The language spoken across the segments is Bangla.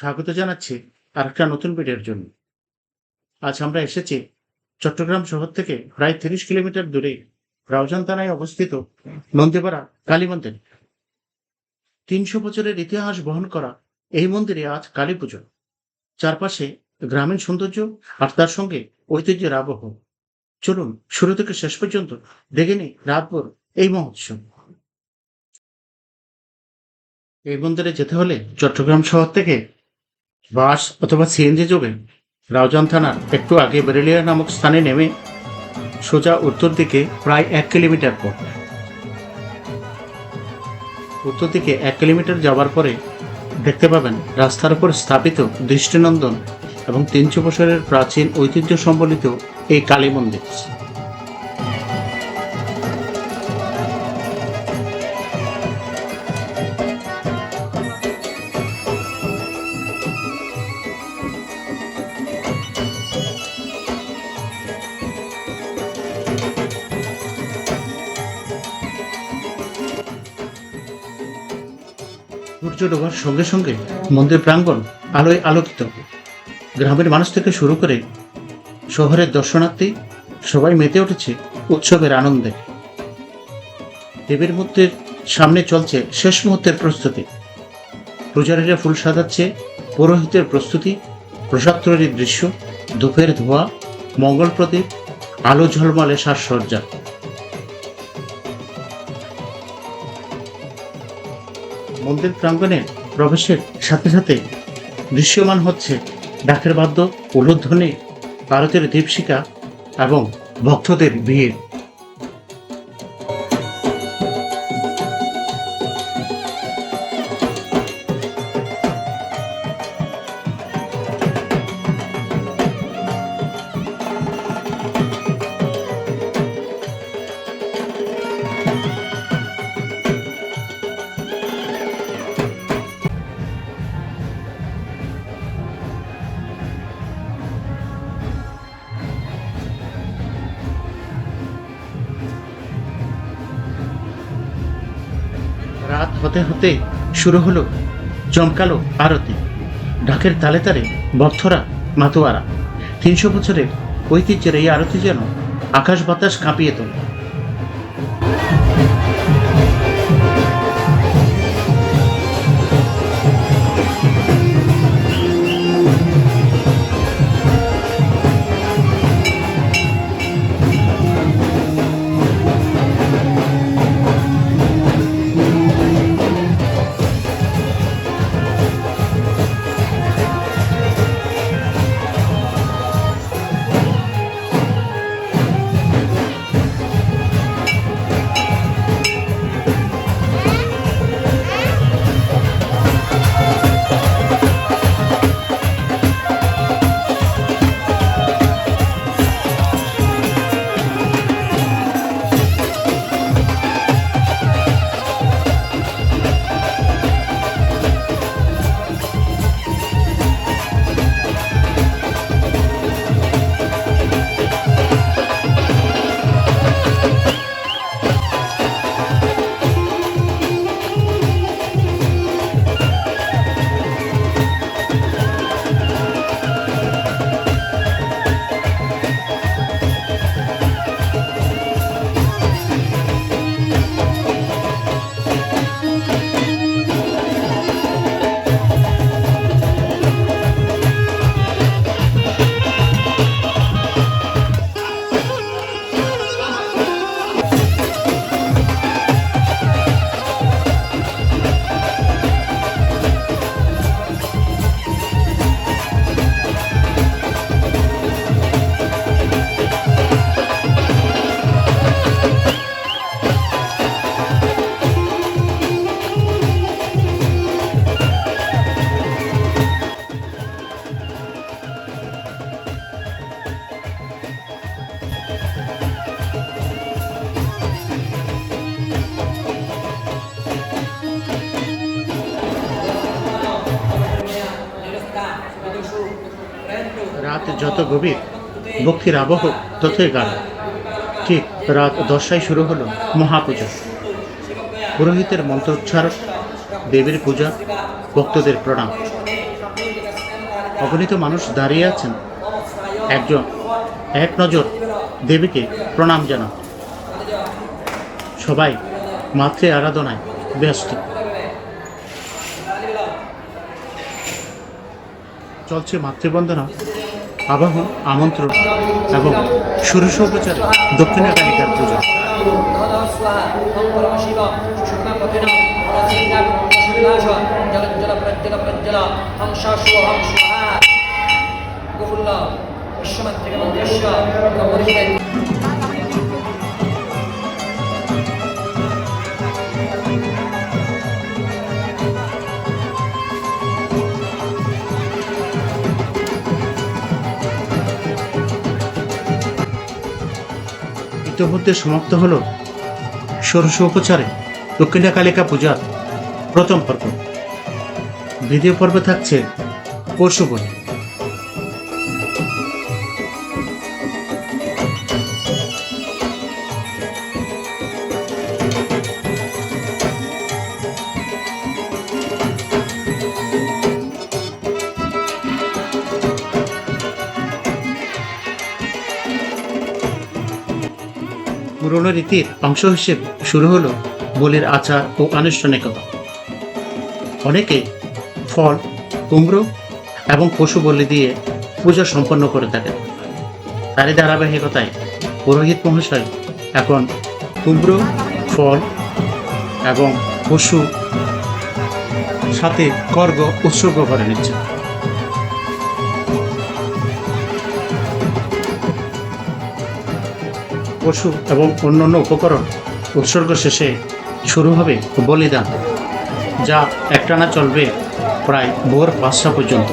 স্বাগত জানাচ্ছি আরেকটা নতুন ভিডিওর জন্য। আজ আমরা এসেছি চট্টগ্রাম শহর থেকে প্রায় তিরিশ কিলোমিটার দূরে রাউজান থানায় অবস্থিত নন্দীপাড়া কালী মন্দির। তিনশো বছরের ইতিহাস বহন করা এই মন্দিরে আজ কালী পুজো। চারপাশে গ্রামীণ সৌন্দর্য আর তার সঙ্গে ঐতিহ্যের আবহ। চলুন শুরু থেকে শেষ পর্যন্ত দেখে নিই রাতভর এই মহোৎসব। এই মন্দিরে যেতে হলে চট্টগ্রাম শহর থেকে বাস অথবা সিএনজি যোগে রাউজান থানার একটু আগে বেরেলিয়া নামক স্থানে নেমে সোজা উত্তর দিকে প্রায় এক কিলোমিটার পর উত্তর দিকে এক কিলোমিটার যাওয়ার পরে দেখতে পাবেন রাস্তার উপর স্থাপিত দৃষ্টিনন্দন এবং তিনশো বছরের প্রাচীন ঐতিহ্য সম্বলিত এই কালী মন্দির। ডোবার সঙ্গে সঙ্গে মন্দির প্রাঙ্গণ আলোয় আলোকিত। গ্রামের মানুষ থেকে শুরু করে শহরের দর্শনার্থী সবাই মেতে উঠেছে উৎসবের আনন্দে। দেবীর মূর্তির সামনে চলছে শেষ মুহূর্তের প্রস্তুতি। পূজারীরা ফুল সাজাচ্ছে, পুরোহিতের প্রস্তুতি প্রসাদ তৈরির দৃশ্য, ধূপের ধোয়া, মঙ্গল প্রদীপ, আলো ঝলমলে সাজসজ্জা। মন্দির প্রাঙ্গণে প্রবেশের সাথে সাথে দৃশ্যমান হচ্ছে ডাকের বাদ্য, উলুধ্বনি, ভারতের দীপশিকা এবং ভক্তদের ভিড়। হতে হতে শুরু হলো জমকালো আরতি। ঢাকের তালে তালে ভক্তরা, মাতোয়ারা। তিনশো বছরের ঐতিহ্যের এই আরতি যেন আকাশ বাতাস কাঁপিয়ে তোলে। রাত যত গভীর, ভক্তির আবহ ততই গাঢ়। ঠিক রাত দশটায় শুরু হলো মহাপূজা। পুরোহিতের মন্ত্রোচ্চার, দেবীর পূজা, ভক্তদের প্রণাম। অগণিত মানুষ দাঁড়িয়ে আছেন। একজন, এক নজর দেবীকে প্রণাম জানান। সবাই মাতৃ আরাধনায় ব্যস্ত। চলছে মাতৃবন্দনা। আবাহন আমন্ত্রণ এবং ষোড়শোপচারে দক্ষিণা কালিকার পুজো। স্বাহা ইতিমধ্যে সমাপ্ত হল ষোড়শ উপচারে দক্ষিণা কালিকা পূজার প্রথম পর্ব। দ্বিতীয় পর্বে থাকছে পরশু বলি রীতির অংশ হিসেবে শুরু হলো বলির আচার ও আনুষ্ঠানিকতা। অনেকে ফল, কুমড়ো এবং পশু বলি দিয়ে পূজা সম্পন্ন করে থাকেন। তারই ধারাবাহিকতায় পুরোহিত মহাশয় এখন কুমড়ো, ফল এবং পশু সাথে কর্গ উৎসর্গ করে নিচ্ছে পশু এবং অন্যান্য উপকরণ উৎসর্গ শেষে শুরু হবে বলিদান, যা একটানা চলবে প্রায় ভোর পাঁচটা পর্যন্ত।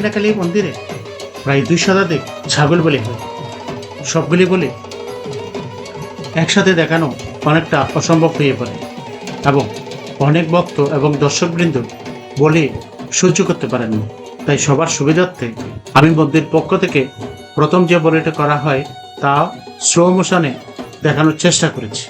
এই দক্ষিণাকালী মন্দিরে প্রায় দুই শতাধিক ছাগল বলি হয়। সবগুলি বলি একসাথে দেখানো অনেকটা অসম্ভব হয়ে পড়ে এবং অনেক ভক্ত এবং দর্শকবৃন্দ বলি সহ্য করতে পারেননি তাই সবার সুবিধার্থে আমি মন্দির পক্ষ থেকে প্রথম যে বলিটা করা হয় তা স্লো মোশনে দেখানোর চেষ্টা করেছি।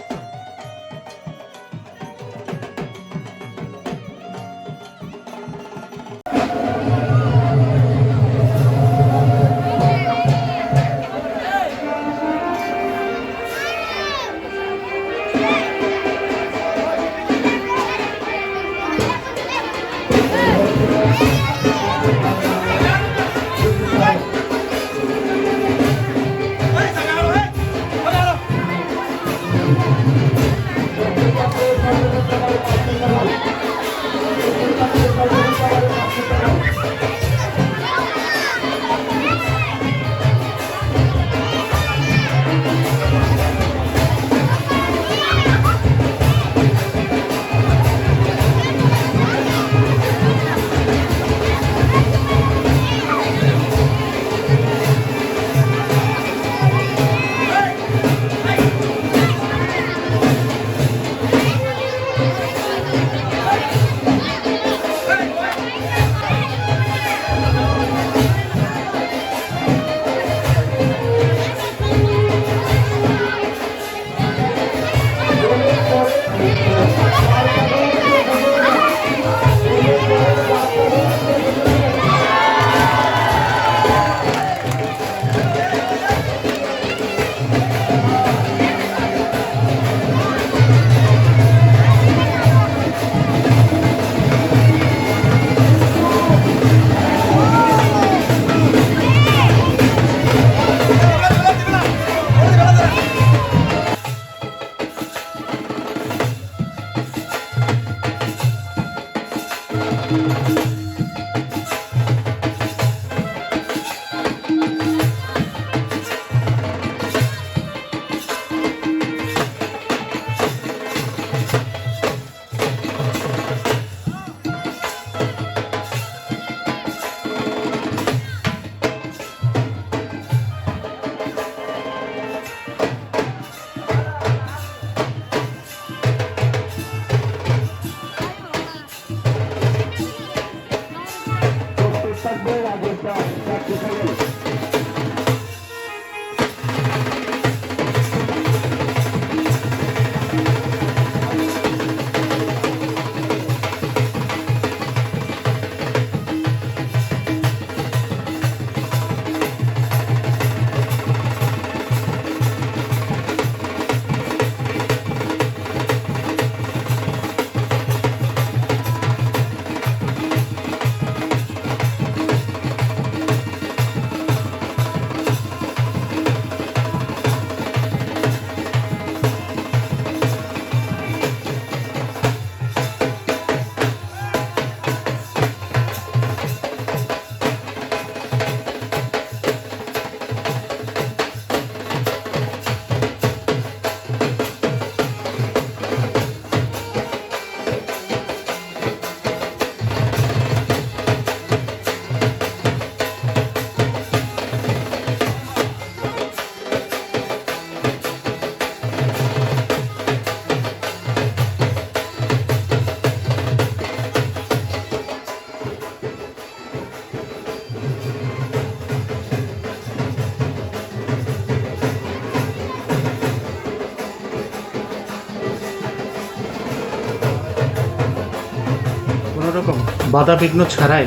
রকম বাধা বিঘ্ন ছাড়াই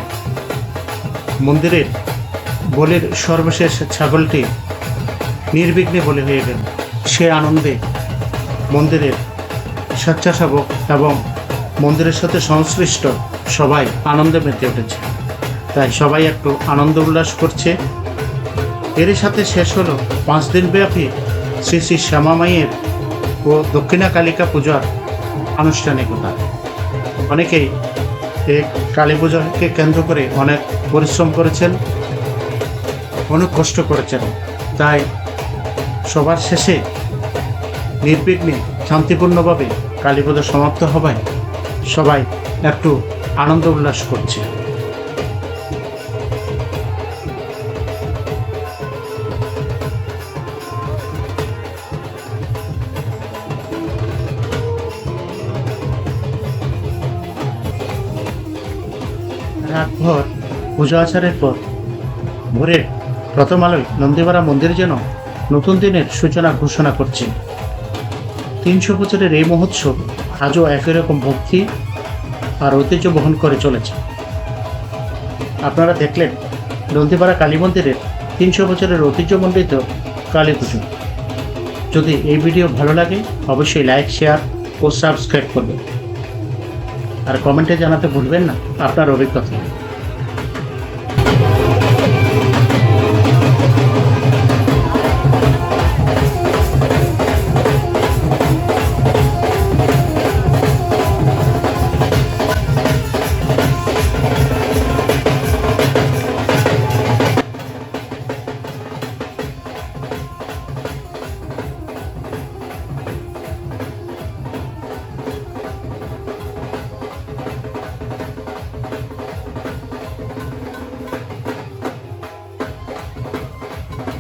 মন্দিরের বলির সর্বশেষ ছাগলটি নির্বিঘ্নে বলে হয়ে গেল। সে আনন্দে মন্দিরের স্বেচ্ছাসেবক এবং মন্দিরের সাথে সংশ্লিষ্ট সবাই আনন্দে মেতে উঠেছে। তাই সবাই একটু আনন্দ উল্লাস করছে। এরই সাথে শেষ হলো পাঁচ দিন ব্যাপী শ্রী শ্রী শ্যামা মাইয়ের ও দক্ষিণা কালিকা পূজার আনুষ্ঠানিকতা। অনেকেই এই কালী পুজোকে কেন্দ্র করে অনেক পরিশ্রম করেছেন, অনেক কষ্ট করেছেন। তাই সবার শেষে নির্বিঘ্নে শান্তিপূর্ণভাবে কালী পুজো সমাপ্ত হওয়ায় সবাই একটু আনন্দ উল্লাস করছে। রাতভর পূজা আচারের পর। ভোরে প্রথম আলোয় নন্দীপাড়া মন্দির যেন নতুন দিনের সূচনা ঘোষণা করছে। তিনশো বছরের এই মহোৎসব আজও একই রকম ভক্তি আর ঐতিহ্য বহন করে চলেছে। আপনারা দেখলেন নন্দীপাড়া কালী মন্দিরের তিনশো বছরের ঐতিহ্যমণ্ডিত কালী পুজো। যদি এই ভিডিও ভালো লাগে, অবশ্যই লাইক, শেয়ার ও সাবস্ক্রাইব করবেন। আর কমেন্টে জানাতে ভুলবেন না আপনার অভিজ্ঞতা।